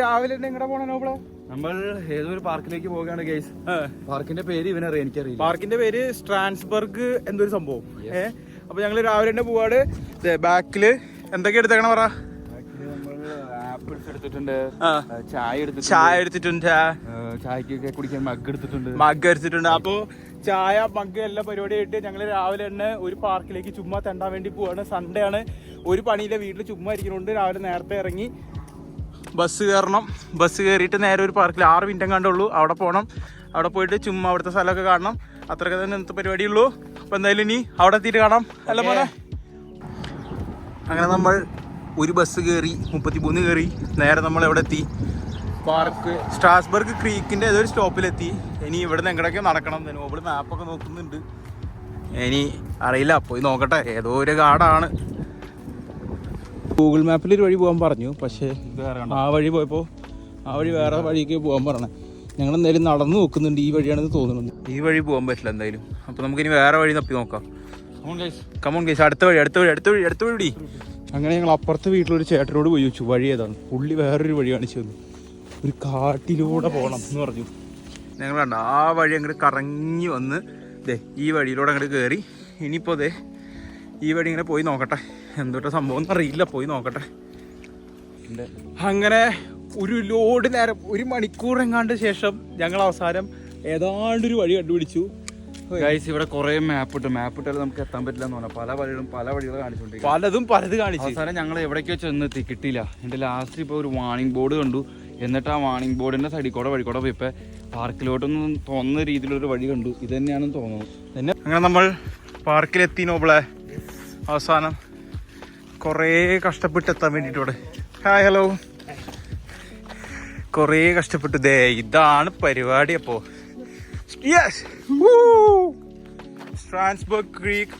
രാവിലെ തന്നെ എങ്ങടെ പോണോ നോബിളെ? നമ്മൾ ഏതോ ഒരു പാർക്കിലേക്ക് പോവുകയാണ് ഗൈസ് പാർക്കിന്റെ പേര് ഇവനറിയാം എനിക്കറിയില്ല. പാർക്കിന്റെ പേര് സ്ട്രാൻസ്ബർഗ് എന്തൊരു സംഭവം. ഏഹ് അപ്പൊ ഞങ്ങൾ രാവിലെ തന്നെ പോവാട് ബാക്കിൽ എന്തൊക്കെ എടുത്തേക്കണ പറ? ആപ്പിൾസ് എടുത്തിട്ടുണ്ട്. ചായ എടുത്തിട്ടുണ്ട്. ചായ എടുത്തിട്ടുണ്ട്. ചായക്കൊക്കെ കുടിക്കാൻ മഗ് എടുത്തിട്ടുണ്ട്. മഗ് എടുത്തിട്ടുണ്ട്. അപ്പൊ ചായ മഗ് എല്ലാ പരിപാടിയായിട്ട് ഞങ്ങൾ രാവിലെ തന്നെ ഒരു പാർക്കിലേക്ക് ചുമ്മാ തണ്ടാൻ വേണ്ടി പോവാണ്. സൺഡേ ആണ്. ഒരു പണിയില്ല വീട്ടിൽ ചുമ്മാ ഇരിക്കുന്നുണ്ട് രാവിലെ നേരത്തെ ഇറങ്ങി ബസ് കയറണം. ബസ് കയറിയിട്ട് നേരെ ഒരു പാർക്കിൽ ആറ് മിനിറ്റം കണ്ടുള്ളൂ അവിടെ പോകണം അവിടെ പോയിട്ട് ചുമ്മാ അവിടുത്തെ സ്ഥലമൊക്കെ കാണണം. അത്രയൊക്കെ തന്നെ ഇന്നത്തെ പരിപാടിയുള്ളൂ. അപ്പം എന്തായാലും ഇനി അവിടെ എത്തിയിട്ട് കാണാം. അല്ല മോനെ? അങ്ങനെ നമ്മൾ ഒരു ബസ് കയറി മുപ്പത്തിമൂന്ന് കയറി. നേരെ നമ്മൾ എവിടെ എത്തി? പാർക്ക് സ്ട്രാസ്ബർഗ് ക്രീക്കിന്റെ ഏതൊരു സ്റ്റോപ്പിലെത്തി ഇനി ഇവിടെ നിന്ന് എങ്ങടെയൊക്കെ നടക്കണം നോബിൾ മാപ്പൊക്കെ നോക്കുന്നുണ്ട്. ഇനി അറിയില്ല. പോയി നോക്കട്ടെ. ഏതോ ഒരു കാടാണ്. ഗൂഗിൾ മാപ്പിൽ ഒരു വഴി പോകാൻ പറഞ്ഞു. പക്ഷേ ആ വഴി പോയപ്പോൾ ആ വഴി വേറെ വഴിക്ക് പോകാൻ പറഞ്ഞു. ഞങ്ങൾ എന്തായാലും നടന്നു നോക്കുന്നുണ്ട്. ഈ വഴിയാണെന്ന് തോന്നുന്നുണ്ട്. ഈ വഴി പോകാൻ പറ്റില്ല എന്തായാലും. അപ്പോൾ നമുക്കിനി വേറെ വഴി തപ്പി നോക്കാം. കമോൺ കേസ് അടുത്ത വഴി അടുത്ത വഴി അടുത്ത വഴി അടുത്ത വഴി അങ്ങനെ ഞങ്ങൾ അപ്പുറത്തെ വീട്ടിലൊരു ചേട്ടനോട് പോയി ചോദിച്ചു വഴി ഏതാണ്? പുള്ളി വേറൊരു വഴി കാണിച്ചു തന്നു. ഒരു കാട്ടിലൂടെ പോകണം എന്ന് പറഞ്ഞു. ഞങ്ങൾ കണ്ട ആ വഴി അങ്ങോട്ട് കറങ്ങി വന്ന് ദേ ഈ വഴിയിലൂടെ അങ്ങോട്ട് കയറി ഇനിയിപ്പോൾ ദേ ഈ വഴി ഇങ്ങനെ പോയി നോക്കട്ടെ. എന്തോട്ടെ സംഭവം എന്നറിയില്ല അറിയില്ല പോയി നോക്കട്ടെ. അങ്ങനെ ഒരു ലോഡ് നേരം ഒരു മണിക്കൂർ എങ്ങാണ്ട് ശേഷം ഞങ്ങൾ അവസാനം ഏതാണ്ടൊരു വഴി കണ്ടുപിടിച്ചു. ഗൈസ് ഇവിടെ കുറെ മാപ്പ് ഇട്ടു മാപ്പ് ഇട്ടാലും നമുക്ക് എത്താൻ പറ്റില്ല എന്ന് പറഞ്ഞാൽ പല വഴികളും പല വഴികളും കാണിച്ചുകൊണ്ടിരിക്കും പലതും പലത് കാണിച്ചു. അവസാനം ഞങ്ങൾ എവിടേക്കോ ചെന്നെത്തി കിട്ടിയില്ല. എന്റെ ലാസ്റ്റ് ഇപ്പോൾ ഒരു വാണിംഗ് ബോർഡ് കണ്ടു. എന്നിട്ട് ആ വാണിംഗ് ബോർഡിന്റെ സൈഡിൽ കൂടെ വഴി കൂടെ പോയപ്പോ പാർക്കിലോട്ടൊന്നും തോന്നുന്ന രീതിയിലൊരു വഴി കണ്ടു. ഇത് തന്നെയാണെന്ന് തോന്നുന്നു. പിന്നെ അങ്ങനെ നമ്മൾ പാർക്കിലെത്തി നോബിളെ. അവസാനം കുറേ കഷ്ടപ്പെട്ട് എത്താൻ വേണ്ടിയിട്ട് ഹായ് ഹലോ കുറേ കഷ്ടപ്പെട്ടു ദേ ഇതാണ് പരിപാടി സ്ട്രാൻസ്ബർഗ് ക്രീക്ക്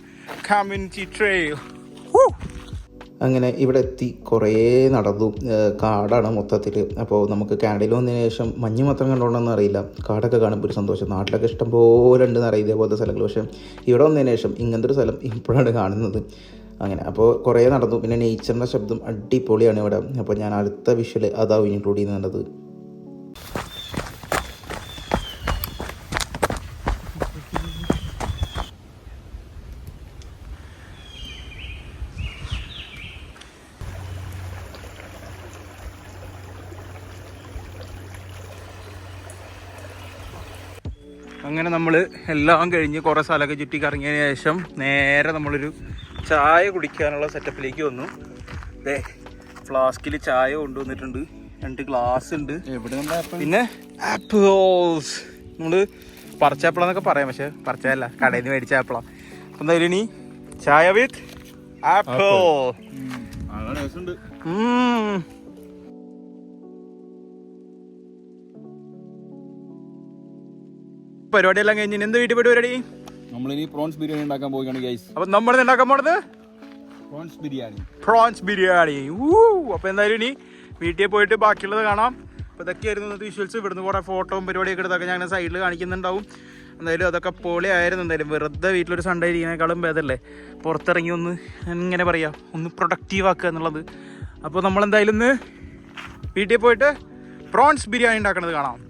കമ്മ്യൂണിറ്റി ട്രെയിൽ അങ്ങനെ ഇവിടെ എത്തി കുറേ നടന്നു. കാടാണ് മൊത്തത്തിൽ അപ്പോൾ നമുക്ക് കാനഡയിൽ വന്നതിന് ശേഷം മഞ്ഞ് മാത്രം കണ്ടോണ്ടെന്ന് അറിയില്ല. കാടൊക്കെ കാണുമ്പോൾ ഒരു സന്തോഷം. നാട്ടിലൊക്കെ ഇഷ്ടം പോലെ ഉണ്ടെന്ന് അറിയാം ഇതേപോലത്തെ സ്ഥലങ്ങൾ. പക്ഷേ ഇവിടെ വന്നതിന് ശേഷം ഇങ്ങനത്തെ ഒരു സ്ഥലം ഇപ്പോഴാണ് കാണുന്നത്. അങ്ങനെ. അപ്പോൾ കുറേ നടന്നു. പിന്നെ നേച്ചറിന്റെ ശബ്ദം അടിപൊളിയാണ് ഇവിടെ. അപ്പോൾ ഞാൻ അടുത്ത വിഷ്വൽ അതാവും ഇൻക്ലൂഡ് ചെയ്യുന്നുണ്ടത് അങ്ങനെ നമ്മൾ എല്ലാം കഴിഞ്ഞ് കുറേ സ്ഥലമൊക്കെ ചുറ്റി കറങ്ങിയതിന് ശേഷം നേരെ നമ്മളൊരു ചായ കുടിക്കാനുള്ള സെറ്റപ്പിലേക്ക് വന്നു. ദേ ഫ്ലാസ്കിൽ ചായ കൊണ്ടുവന്നിട്ടുണ്ട്. രണ്ട് ഗ്ലാസ് ഉണ്ട്. പിന്നെ ആപ്പിൾസ് നമ്മൾ പറിച്ചാപ്പിളെന്നൊക്കെ പറയാം പക്ഷെ പറിച്ചതല്ല. കടയിൽ നിന്ന് മേടിച്ച ആപ്പിളാ. അപ്പൊ എന്തായാലും ഇനി ചായ വിത്ത് ആപ്പിൾ പരിപാടിയെല്ലാം കഴിഞ്ഞ് എന്ത് വീട്ടിൽ പോയിട്ട് പരിപാടി? നമ്മളിനി പ്രോൺസ് ബിരിയാണി ഉണ്ടാക്കാൻ പോവുകയാണ് ഗൈസ് അപ്പൊ നമ്മൾ ഉണ്ടാക്കാൻ പോണത്? പ്രോൺസ് ബിരിയാണി. പ്രോൺസ് ബിരിയാണി. ഊ അപ്പൊ എന്തായാലും ഇനി വീട്ടിൽ പോയിട്ട് ബാക്കിയുള്ളത് കാണാം. അപ്പൊ ഇതൊക്കെയായിരുന്നു ഇന്നത്തെ വിഷ്വൽസ് ഇവിടുന്ന് കുറെ ഫോട്ടോയും പരിപാടിയൊക്കെ എടുത്തൊക്കെ ഞാൻ സൈഡിൽ കാണിക്കുന്നുണ്ടാവും. എന്തായാലും അതൊക്കെ പോളി ആയിരുന്നു എന്തായാലും വെറുതെ വീട്ടിലൊരു സൺഡേ ഇരിക്കുന്നതിനേക്കാളും ഭേദമല്ലേ പുറത്തിറങ്ങി ഒന്ന് എങ്ങനെ പറയാ ഒന്ന് പ്രൊഡക്റ്റീവ് ആക്കുക എന്നുള്ളത്. അപ്പോൾ നമ്മളെന്തായാലും ഇന്ന് വീട്ടിൽ പോയിട്ട് പ്രോൺസ് ബിരിയാണി ഉണ്ടാക്കുന്നത് കാണാം.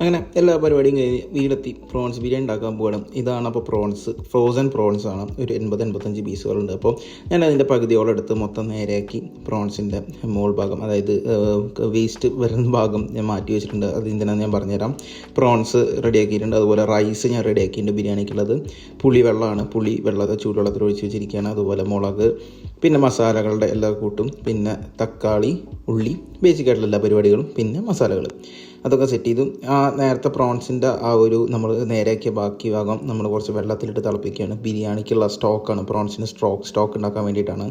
അങ്ങനെ എല്ലാ പരിപാടിയും കഴിഞ്ഞ് വീടെത്തി. പ്രോൺസ് ബിരിയാണി ഉണ്ടാക്കാൻ പോകണം ഇതാണ് അപ്പോൾ പ്രോൺസ്. ഫ്രോസൺ പ്രോൺസ് ആണ്. ഒരു എൺപത് എൺപത്തഞ്ച് പീസുകളുണ്ട്. അപ്പോൾ ഞാൻ അതിന്റെ പകുതിയോളം എടുത്ത് മൊത്തം നേരെയാക്കി പ്രോൺസിന്റെ മോൾ ഭാഗം അതായത് വേസ്റ്റ് വരുന്ന ഭാഗം ഞാൻ മാറ്റി വെച്ചിട്ടുണ്ട്. അത് എന്തിനാണെന്ന് ഞാൻ പറഞ്ഞുതരാം. പ്രോൺസ് റെഡിയാക്കിയിട്ടുണ്ട്. അതുപോലെ റൈസ് ഞാൻ റെഡിയാക്കിയിട്ടുണ്ട് ബിരിയാണിക്കുള്ളത്. പുളി വെള്ളമാണ്. പുളി വെള്ളത്തെ ചൂടുവെള്ളത്തിൽ ഒഴിച്ച് വെച്ചിരിക്കുകയാണ്. അതുപോലെ മുളക് പിന്നെ മസാലകളുടെ എല്ലാ കൂട്ടും. പിന്നെ തക്കാളി ഉള്ളി ബേസിക്കായിട്ടുള്ള എല്ലാ പരിപാടികളും പിന്നെ മസാലകൾ. അതൊക്കെ സെറ്റ് ചെയ്തു. ആ നേരത്തെ പ്രോൺസിന്റെ ആ ഒരു നമ്മൾ നേരെയാക്കിയ ബാക്കി ഭാഗം നമ്മൾ കുറച്ച് വെള്ളത്തിലിട്ട് തിളപ്പിക്കുകയാണ്. ബിരിയാണിക്കുള്ള സ്റ്റോക്കാണ്. പ്രോൺസിന് സ്റ്റോക്ക് സ്റ്റോക്ക് ഉണ്ടാക്കാൻ വേണ്ടിയിട്ടാണ്.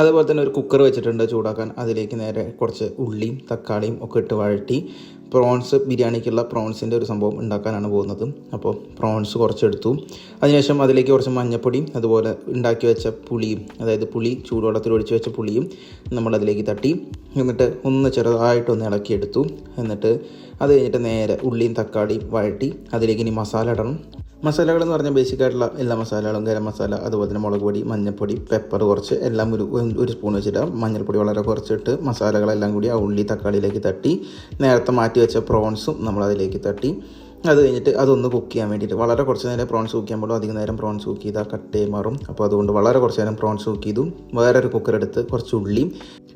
അതുപോലെ തന്നെ ഒരു കുക്കർ വെച്ചിട്ടുണ്ട് ചൂടാക്കാൻ. അതിലേക്ക് നേരെ കുറച്ച് ഉള്ളിയും തക്കാളിയും ഒക്കെ ഇട്ട് വഴറ്റി പ്രോൺസ് ബിരിയാണിക്കുള്ള പ്രോൺസിന്റെ ഒരു സംഭവം ഉണ്ടാക്കാനാണ് പോകുന്നത്. അപ്പോൾ പ്രോൺസ് കുറച്ചെടുത്തു. അതിനുശേഷം അതിലേക്ക് കുറച്ച് മഞ്ഞപ്പൊടിയും അതുപോലെ ഉണ്ടാക്കി വെച്ച പുളിയും അതായത് പുളി ചൂടുവെള്ളത്തിൽ ഒഴിച്ച് വെച്ച പുളിയും നമ്മൾ അതിലേക്ക് തട്ടി. എന്നിട്ട് ഒന്ന് ചെറുതായിട്ടൊന്ന് ഇളക്കിയെടുത്തു. എന്നിട്ട് അത് കഴിഞ്ഞിട്ട് നേരെ ഉള്ളിയും തക്കാളിയും വഴറ്റി അതിലേക്ക് ഇനി മസാല ഇടണം. മസാലകൾ എന്ന് പറഞ്ഞാൽ ബേസിക് ആയിട്ടുള്ള എല്ലാ മസാലകളും ഗരം മസാല അതുപോലെ തന്നെ മുളക് പൊടി മഞ്ഞൾപ്പൊടി പെപ്പർ കുറച്ച് എല്ലാം ഒരു ഒരു സ്പൂൺ വെച്ചിട്ട് മഞ്ഞൾപ്പൊടി വളരെ കുറച്ചിട്ട് മസാലകളെല്ലാം കൂടി ആ ഉള്ളി തക്കാളിയിലേക്ക് തട്ടി നേരത്തെ മാറ്റി വെച്ച പ്രോൺസും നമ്മൾ അതിലേക്ക് തട്ടി. അത് കഴിഞ്ഞിട്ട് അതൊന്ന് കുക്ക് ചെയ്യാൻ വേണ്ടിയിട്ട് വളരെ കുറച്ച് നേരം പ്രോൺസ് കുക്ക് ചെയ്യുമ്പോൾ അധികം നേരം പ്രോൺസ് കുക്ക് ചെയ്താൽ കട്ടേ മാറും. അപ്പോൾ അതുകൊണ്ട് വളരെ കുറച്ച് നേരം പ്രോൺസ് കുക്ക് ചെയ്തു. വേറൊരു കുക്കർ എടുത്ത് കുറച്ച് ഉള്ളിയും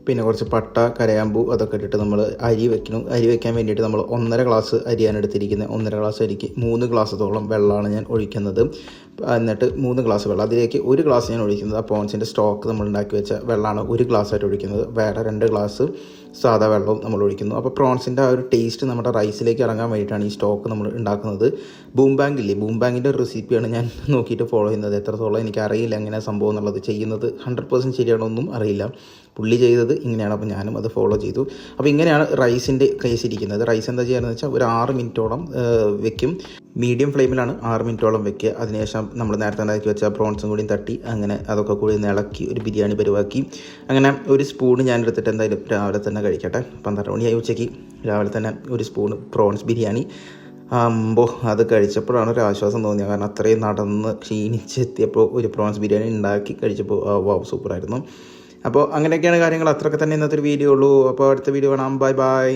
പിന്നെ കുറച്ച് പട്ട കരയാമ്പൂ അതൊക്കെ ഇട്ടിട്ട് നമ്മൾ അരി വെക്കണം അരി വെക്കാൻ വേണ്ടിയിട്ട് നമ്മൾ ഒന്നര ഗ്ലാസ് അരിയാണ് എടുത്തിരിക്കുന്നത്. ഒന്നര ഗ്ലാസ് അരിക്ക് മൂന്ന് ഗ്ലാസ്സത്തോളം വെള്ളമാണ് ഞാൻ ഒഴിക്കുന്നത്. എന്നിട്ട് മൂന്ന് ഗ്ലാസ് വെള്ളം. അതിലേക്ക് ഒരു ഗ്ലാസ് ഞാൻ ഒഴിക്കുന്നത്. ആ പോൺസിന്റെ സ്റ്റോക്ക് നമ്മൾ ഉണ്ടാക്കി വെച്ച വെള്ളമാണ് ഒരു ഗ്ലാസ് ആയിട്ട് ഒഴിക്കുന്നത്. വേറെ രണ്ട് ഗ്ലാസ് സാധാ വെള്ളവും നമ്മൾ ഒഴിക്കുന്നു. അപ്പോൾ പ്രോൺസിന്റെ ആ ഒരു ടേസ്റ്റ് നമ്മുടെ റൈസിലേക്ക് ഇറങ്ങാൻ വേണ്ടിയിട്ടാണ് ഈ സ്റ്റോക്ക് നമ്മൾ ഉണ്ടാക്കുന്നത്. ബൂം ബാങ്ക് ഇല്ലേ? ബൂം ബാങ്കിന്റെ ഒരു റെസിപ്പിയാണ് ഞാൻ നോക്കിയിട്ട് ഫോളോ ചെയ്യുന്നത്. എത്രത്തോളം എനിക്കറിയില്ല എങ്ങനെ സംഭവം എന്നുള്ളത്. ചെയ്യുന്നത് ഹൺഡ്രഡ് പേഴ്സന്റ് ശരിയാണോ ഒന്നും അറിയില്ല. പുള്ളി ചെയ്തത് ഇങ്ങനെയാണ്. അപ്പോൾ ഞാനും അത് ഫോളോ ചെയ്തു. അപ്പോൾ ഇങ്ങനെയാണ് റൈസിന്റെ കേസ് ഇരിക്കുന്നത്. റൈസ് എന്താ ചെയ്യുകയെന്ന് വെച്ചാൽ ഒരു ആറ് മിനിറ്റോളം വെക്കും. മീഡിയം ഫ്ലെയിമിലാണ് ആറ് മിനിറ്റോളം വെക്കുക. അതിനുശേഷം നമ്മൾ നേരത്തെ ഉണ്ടാക്കി വെച്ച പ്രോൺസും കൂടി തട്ടി അങ്ങനെ അതൊക്കെ കൂടി ഇളക്കി ഒരു ബിരിയാണി പരിവാക്കി. അങ്ങനെ ഒരു സ്പൂൺ ഞാൻ എടുത്തിട്ട് എന്തായാലും രാവിലെ തന്നെ കഴിക്കട്ടെ. പന്ത്രണ്ട് മണിയായി ഉച്ചയ്ക്ക്. രാവിലെ തന്നെ ഒരു സ്പൂൺ പ്രോൺസ് ബിരിയാണി. അമ്പോ അത് കഴിച്ചപ്പോഴാണ് ഒരു ആശ്വാസം തോന്നിയത്. കാരണം അത്രയും നടന്ന് ക്ഷീണിച്ചെത്തിയപ്പോൾ ഒരു പ്രോൺസ് ബിരിയാണി ഉണ്ടാക്കി കഴിച്ചപ്പോൾ വാവ് സൂപ്പറായിരുന്നു അപ്പോൾ അങ്ങനെയൊക്കെയാണ് കാര്യങ്ങൾ. അത്രയൊക്കെ തന്നെ ഇന്നത്തെ ഒരു വീഡിയോ ഉള്ളൂ. അപ്പോൾ അടുത്ത വീഡിയോ കാണാം. Bye bye